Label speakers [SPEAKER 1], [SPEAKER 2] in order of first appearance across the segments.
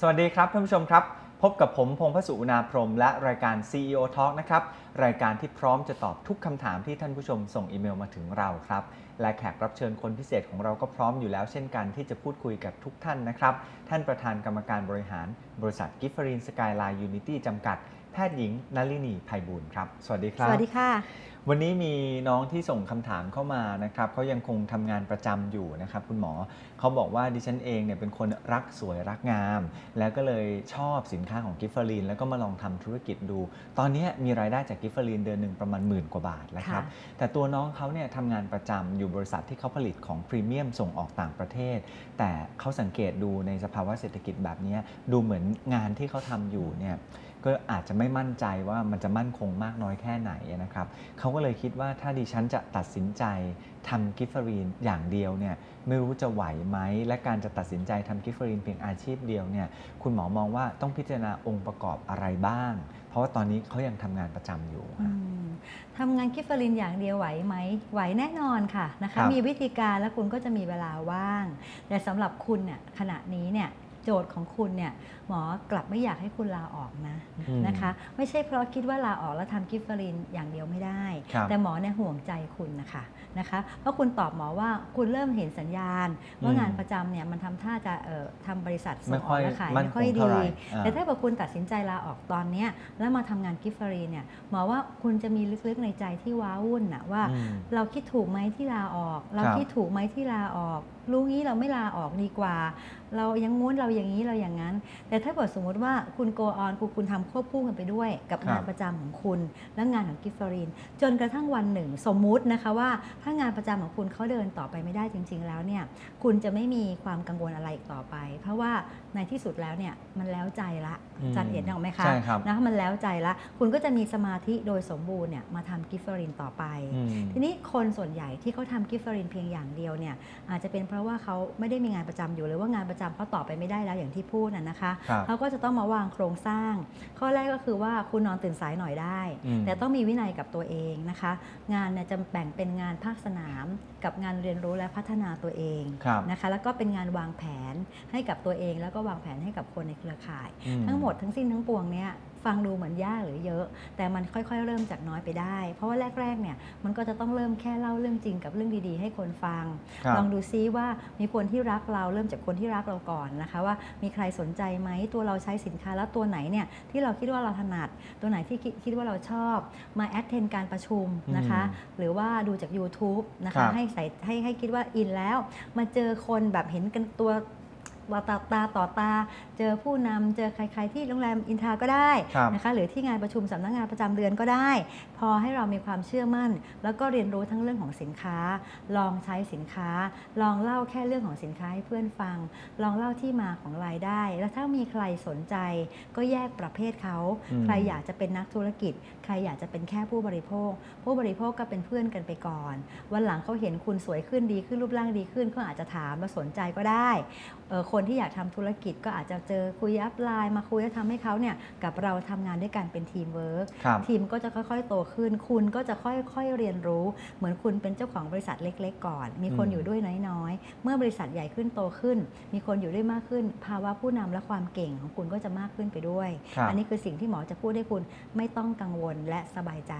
[SPEAKER 1] สวัสดีครับท่านผู้ชมครับ พบกับผมพงพสุอุณาพรหมและรายการ CEO Talk นะครับ รายการที่พร้อมจะตอบทุกคำถามที่ท่านผู้ชมส่งอีเมลมาถึงเราครับ และแขกรับเชิญคนพิเศษของเราก็พร้อมอยู่แล้วเช่นกันที่จะพูดคุยกับทุกท่านนะครับ ท่านประธานกรรมการบริหาร บริษัทกิฟฟรินสกายไลน์ยูนิตี้จำกัด แพทย์หญิงนลินีไพบูลย์ครับ สวัสดีครับ
[SPEAKER 2] สวัสดีค่ะ
[SPEAKER 1] วันนี้มีน้องที่ส่งคำถามเข้ามานะครับเขายังคงทำงานประจำอยู่นะครับคุณหมอเขาบอกว่าดิฉันเองเนี่ยเป็นคนรักสวยรักงาม แล้วก็เลยชอบสินค้าของกิฟเฟอรีนแล้วก็มาลองทำธุรกิจดู ตอนนี้มีรายได้จากกิฟเฟอรีนเดือนหนึ่งประมาณหมื่นกว่าบาทแล้วครับ
[SPEAKER 2] ค่ะ
[SPEAKER 1] แต่ตัวน้องเขาเนี่ยทำงานประจำอยู่บริษัทที่เขาผลิตของพรีเมียมส่งออกต่างประเทศ แต่เขาสังเกตดูในสภาวะเศรษฐกิจแบบเนี้ยดูเหมือนงานที่เขาทำอยู่เนี่ยก็อาจจะไม่มั่นใจว่ามันจะมั่นคงมากน้อยแค่ไหนนะครับเขาก็เลยคิดว่าถ้าดิฉันจะตัดสินใจทำกิฟเฟอรีนอย่างเดียวเนี่ยไม่รู้จะไหวไหม และการจะตัดสินใจทำกิฟเฟอรีนเพียงอาชีพเดียวเนี่ยคุณหมอมองว่าต้องพิจารณาองค์ประกอบอะไรบ้าง เพราะว่าตอนนี้เขายังทำงานประจำอยู่
[SPEAKER 2] อื
[SPEAKER 1] ฮะ
[SPEAKER 2] มทำงานกิฟเฟอรินอย่างเดียวไหวไหมไหวแน่นอนค่ะนะ
[SPEAKER 1] ครั
[SPEAKER 2] คะ
[SPEAKER 1] บ
[SPEAKER 2] มีวิธีการแล้วคุณก็จะมีเวลาว่าง แต่สำหรับคุณเนี่ยขณะนี้เนี่ย โจทย์ของคุณเนี่ยหมอกลับไม่อยากให้คุณลาออกนะ
[SPEAKER 1] อืม
[SPEAKER 2] นะคะ ไม่ใช่เพราะคิดว่าลาออกแล้วทำกิฟเฟอรินอย่างเดียวไม่ได้
[SPEAKER 1] ครับ
[SPEAKER 2] แต่หมอเนี่ยห่วงใจคุณนะคะนะคะเพราะคุณตอบหมอว่าคุณเริ่มเห็นสัญญาณ ว่า
[SPEAKER 1] อืม
[SPEAKER 2] งานประจำเนี่ยมันทำท่าจะเอ่อทำบริษัทส่
[SPEAKER 1] ไม่
[SPEAKER 2] งอ
[SPEAKER 1] ค่
[SPEAKER 2] อ
[SPEAKER 1] อกย
[SPEAKER 2] และขาย
[SPEAKER 1] มั่น
[SPEAKER 2] ไม่
[SPEAKER 1] ค
[SPEAKER 2] ค่อย
[SPEAKER 1] งเท่า
[SPEAKER 2] ดี
[SPEAKER 1] ไหร่อ่า
[SPEAKER 2] แต่ถ้าเกิดคุณตัดสินใจลาออกตอนเนี้ยแล้วมาทำงานกิฟเฟอรีนเนี่ยหมอว่าคุณจะมีลึกๆในใจที่ว้าวุ่นนะว่า
[SPEAKER 1] อืม
[SPEAKER 2] เราคิดถูกไหมที่ลาออก เรา
[SPEAKER 1] ครับ
[SPEAKER 2] คิดถูกไหมที่ลาออก รู้งี้เราไม่ลาออกดีกว่า เรายังงู้นเราอย่างนี้เราอย่างนั้น แต่ถ้าเกิดสมมติว่าคุณโกออนคุณคุณทำควบคู่กันไปด้วย กับ
[SPEAKER 1] ครับ
[SPEAKER 2] งานประจำของคุณ และงานของกิฟเฟอรีน จนกระทั่งวันหนึ่ง สมมุตินะคะว่าถ้างานประจำของคุณเขาเดินต่อไปไม่ได้จริง ๆ แล้วเนี่ยคุณจะไม่มีความกังวลอะไรอีกต่อไป เพราะว่าในที่สุดแล้วเนี่ยมันแล้วใจละ
[SPEAKER 1] อืม
[SPEAKER 2] อาจันเอ็ดนึกออกไหมคะ
[SPEAKER 1] ใช่ครับ
[SPEAKER 2] นะมันแล้วใจละ คุณก็จะมีสมาธิโดยสมบูรณ์เนี่ยมาทำกิฟเฟอรินต่อไป
[SPEAKER 1] อืม
[SPEAKER 2] ทีนี้คนส่วนใหญ่ที่เขาทำกิฟเฟอรินเพียงอย่างเดียวเนี่ยอาจจะเป็นเพราะว่าเขาไม่ได้มีงานประจำอยู่หรือว่างานประจำเขาต่อไปไม่ได้แล้วอย่างที่พูดน่ะนะคะ
[SPEAKER 1] ครับ
[SPEAKER 2] เขาก็จะต้องมาวางโครงสร้าง ข้อแรกก็คือว่าคุณนอนตื่นสายหน่อยได้
[SPEAKER 1] อืม
[SPEAKER 2] แต่ต้องมีวินัยกับตัวเองนะคะ งานเนี่ยจะแบ่งเป็นงานภาคสนาม กับงานเรียนรู้และพัฒนาตัวเอง
[SPEAKER 1] ครับ
[SPEAKER 2] นะคะ แล้วก็เป็นงานวางแผนให้กับตัวเอง แล้วก็วางแผนให้กับคนในเครือข่าย
[SPEAKER 1] อื
[SPEAKER 2] ทั้งหมดทั้งสิ้นทั้งปวงเนี่ยฟังดูเหมือนยากหรือเยอะ แต่มันค่อยๆ เริ่มจากน้อยไปได้ เพราะว่าแรกๆเนี่ยมันก็จะต้องเริ่มแค่เล่าเรื่องจริงกับเรื่องดีๆ ให้คนฟัง
[SPEAKER 1] ครับ
[SPEAKER 2] ลองดูซิว่ามีคนที่รักเราเริ่มจากคนที่รักเราก่อนนะคะว่ามีใครสนใจไหมตัวเราใช้สินค้าแล้วตัวไหนเนี่ยที่เราคิดว่าเราถนัด ตัวไหนที่คิดคิดว่าเราชอบมาแอดเทนการประชุมนะคะ
[SPEAKER 1] อืม
[SPEAKER 2] หรือว่าดูจาก YouTube นะ
[SPEAKER 1] ครั
[SPEAKER 2] คะ
[SPEAKER 1] บ
[SPEAKER 2] ให้ใส่ให้ให้คิดว่าอินแล้ว มาเจอคนแบบเห็นกันตัวว่า ตาตาต่อตา เจอผู้นำเจอใคร ๆ ที่โรงแรมอินทราก็ได้
[SPEAKER 1] ครับ
[SPEAKER 2] นะคะหรือที่งานประชุมสำนักงานประจำเดือนก็ได้ พอให้เรามีความเชื่อมั่น แล้วก็เรียนรู้ทั้งเรื่องของสินค้า ลองใช้สินค้า ลองเล่าแค่เรื่องของสินค้าให้เพื่อนฟัง ลองเล่าที่มาของรายได้ แล้วถ้ามีใครสนใจ ก็แยกประเภทเขา
[SPEAKER 1] อืม
[SPEAKER 2] ใครอยากจะเป็นนักธุรกิจ ใครอยากจะเป็นแค่ผู้บริโภค ผู้บริโภคก็เป็นเพื่อนกันไปก่อน วันหลังเขาเห็นคุณสวยขึ้นดีขึ้นรูปร่างดีขึ้นเขาอาจจะถามแล้วสนใจก็ได้เอ่อคนที่อยากทำธุรกิจก็อาจจะเจอคุยอัพไลน์มาคุยแล้วทำให้เขาเนี่ยกับเราทำงานด้วยกันเป็นทีมเวิร์ก
[SPEAKER 1] ครับ
[SPEAKER 2] ทีมก็จะค่อยๆ โตขึ้น คุณก็จะค่อยๆเรียนรู้ เหมือนคุณเป็นเจ้าของบริษัทเล็ก ๆ ก่อน มีคน
[SPEAKER 1] อืม
[SPEAKER 2] อยู่ด้วยน้อยๆ เมื่อบริษัทใหญ่ขึ้นโตขึ้น มีคนอยู่ด้วยมากขึ้น ภาวะผู้นำและความเก่งของคุณก็จะมากขึ้นไปด้วย
[SPEAKER 1] ครับ
[SPEAKER 2] อันนี้คือสิ่งที่หมอจะพูดให้คุณไม่ต้องกังวลและสบายใจ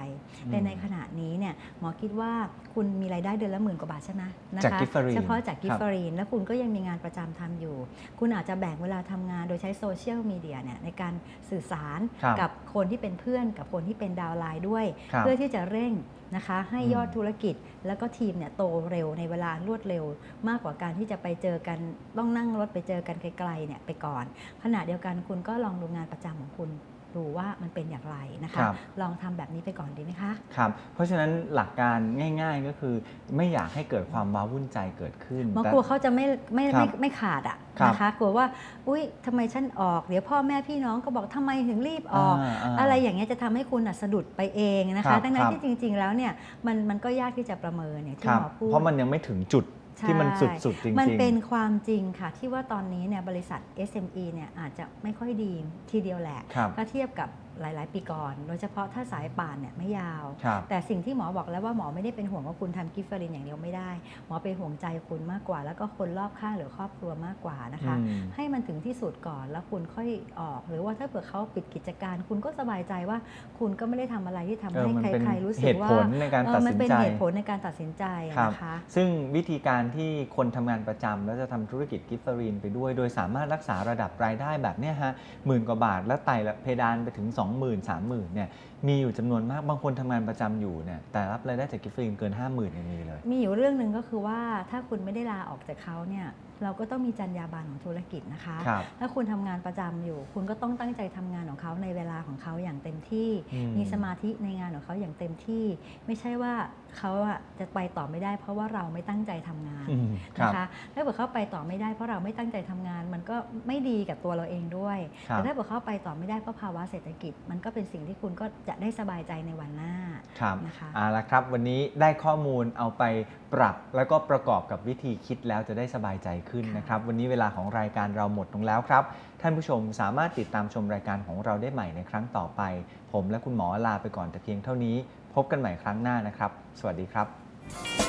[SPEAKER 1] อืม
[SPEAKER 2] แต่ในขณะนี้เนี่ยหมอคิดว่าคุณมีรายได้เดือนละหมื่นกว่าบาทใช่ไหมนะคะ
[SPEAKER 1] จาก Giftering
[SPEAKER 2] เฉพาะจากกิ
[SPEAKER 1] ครั
[SPEAKER 2] ฟ
[SPEAKER 1] บ
[SPEAKER 2] เฟอรีนแล้วคุณก็ยังมีงานประจำทำอยู่คุณอาจจะแบ่งเวลาทำงานโดยใช้โซเชียลมีเดียเนี่ยในการสื่อสาร
[SPEAKER 1] ครับ
[SPEAKER 2] กับคนที่เป็นเพื่อนกับคนที่เป็นดาวน์ไลน์ด้วย
[SPEAKER 1] ครับ
[SPEAKER 2] เพื่อที่จะเร่งนะคะ ให้
[SPEAKER 1] อืม
[SPEAKER 2] ยอดธุรกิจแล้วก็ทีมเนี่ยโตเร็วในเวลารวดเร็ว มากกว่าการที่จะไปเจอกันต้องนั่งรถไปเจอกันไกลๆเนี่ยไปก่อน ขณะเดียวกันคุณก็ลองดูงานประจำของคุณ ดูว่ามันเป็นอย่างไรนะคะ
[SPEAKER 1] ครับ
[SPEAKER 2] ลองทำแบบนี้ไปก่อนดีไหมคะ
[SPEAKER 1] ครับเพราะฉะนั้นหลักการง่าย ๆก็คือ ไม่อยากให้เกิดความว้าวุ่นใจเกิดขึ้น
[SPEAKER 2] หมอ
[SPEAKER 1] แต่
[SPEAKER 2] กลัวเขาจะไม่ไม่
[SPEAKER 1] ครั
[SPEAKER 2] ไม่
[SPEAKER 1] บ
[SPEAKER 2] ไม่ขาดอะ
[SPEAKER 1] ครับ
[SPEAKER 2] นะคะ กลัวว่า อุ้ยทำไมฉันออก เดี๋ยวพ่อแม่พี่น้องก็บอกทำไมถึงรีบออกาอะไรอย่างเงี้ยจะทำให้คุณน่ะสะดุดไปเองนะ
[SPEAKER 1] ครั
[SPEAKER 2] คะ
[SPEAKER 1] บ
[SPEAKER 2] ทั้งนั้
[SPEAKER 1] คนรับ
[SPEAKER 2] ที่จริง ๆ แล้วเนี่ยมันมันก็ยากที่จะประเมินเนี่ยที่
[SPEAKER 1] ครับ
[SPEAKER 2] หมอพูด
[SPEAKER 1] เพราะมันยังไม่ถึงจุด ที่มัน
[SPEAKER 2] ใช่
[SPEAKER 1] สุดๆจริงๆ
[SPEAKER 2] มันเป็นความจริงค่ะ ที่ว่าตอนนี้เนี่ยบริษัท SME เนี่ยอาจจะไม่ค่อยดีทีเดียวแหละ
[SPEAKER 1] ครับ
[SPEAKER 2] ถ้าเทียบกับ หลาย ๆ ปีก่อน โดยเฉพาะถ้าสายป่านเนี่ยไม่ยาว
[SPEAKER 1] ครับ
[SPEAKER 2] แต่สิ่งที่หมอบอกแล้วว่าหมอไม่ได้เป็นห่วงว่าคุณทำกิฟเฟอรินอย่างเดียวไม่ได้ หมอเป็นห่วงใจคุณมากกว่า แล้วก็คนรอบข้างหรือครอบครัวมากกว่านะคะ
[SPEAKER 1] อืม
[SPEAKER 2] ให้มันถึงที่สุดก่อนแล้วคุณค่อยออก หรือว่าถ้าเผื่อเขาปิดกิจการ คุณก็สบายใจว่าคุณก็ไม่ได้ทำอะไรที่ทำ
[SPEAKER 1] เออ
[SPEAKER 2] ให้
[SPEAKER 1] มันเป็น
[SPEAKER 2] ใคร ๆ รู้สึ
[SPEAKER 1] เห
[SPEAKER 2] ก
[SPEAKER 1] ตุ
[SPEAKER 2] ว่า
[SPEAKER 1] ผลในการ
[SPEAKER 2] เอ
[SPEAKER 1] ตั
[SPEAKER 2] อ
[SPEAKER 1] ด
[SPEAKER 2] มัน
[SPEAKER 1] สิน
[SPEAKER 2] เป็น
[SPEAKER 1] ใจ
[SPEAKER 2] เหตุผลในการตัดสินใจ
[SPEAKER 1] ครับ
[SPEAKER 2] นะคะ
[SPEAKER 1] ซึ่งวิธีการที่คนทำงานประจำแล้วจะทำธุรกิจกิฟต์ฟรีนไปด้วย โดยสามารถรักษาระดับรายได้แบบเนี้ยฮะหมื่นกว่าบาทแล้วไต่เพดานไปถึง20,000 30,000เนี่ยมีอยู่จำนวนมากบางคนทำงานประจำอยู่เนี่ยแต่รับรายได้จากกิฟต์ฟรีนเกิน 50,000ยังมีเลย
[SPEAKER 2] มีอยู่เรื่องหนึ่งก็คือว่าถ้าคุณไม่ได้ลาออกจากเขาเนี่ยเราก็ต้องมีจรรยาบรรณของธุรกิจนะคะ
[SPEAKER 1] ครับ
[SPEAKER 2] ถ้าคุณทำงานประจำอยู่ คุณก็ต้องตั้งใจทำงานของเขาในเวลาของเขาอย่างเต็มที่
[SPEAKER 1] อืม
[SPEAKER 2] มีสมาธิในงานของเขาอย่างเต็มที่ ไม่ใช่ว่าเขาอะจะไปต่อไม่ได้ เพราะว่าเราไม่ตั้งใจทำงาน
[SPEAKER 1] อืมครับ
[SPEAKER 2] นะคะถ้าเกิดเขาไปต่อไม่ได้เพราะเราไม่ตั้งใจทำงาน มันก็ไม่ดีกับตัวเราเองด้วย
[SPEAKER 1] ครับ
[SPEAKER 2] แต่ถ้าเกิดเขาไปต่อไม่ได้เพราะภาวะเศรษฐกิจ มันก็เป็นสิ่งที่คุณก็จะได้สบายใจในวันหน้า
[SPEAKER 1] ครับ
[SPEAKER 2] นะคะ
[SPEAKER 1] เอาละครับ วันนี้ได้ข้อมูลเอาไปปรับ แล้วก็ประกอบกับวิธีคิดแล้วจะได้สบายใจขึ้น
[SPEAKER 2] ค่ะ
[SPEAKER 1] นะครับ วันนี้เวลาของรายการเราหมดลงแล้วครับ ท่านผู้ชมสามารถติดตามชมรายการของเราได้ใหม่ในครั้งต่อไป ผมและคุณหมอลาไปก่อนแต่เพียงเท่านี้ พบกันใหม่ครั้งหน้านะครับ สวัสดีครับ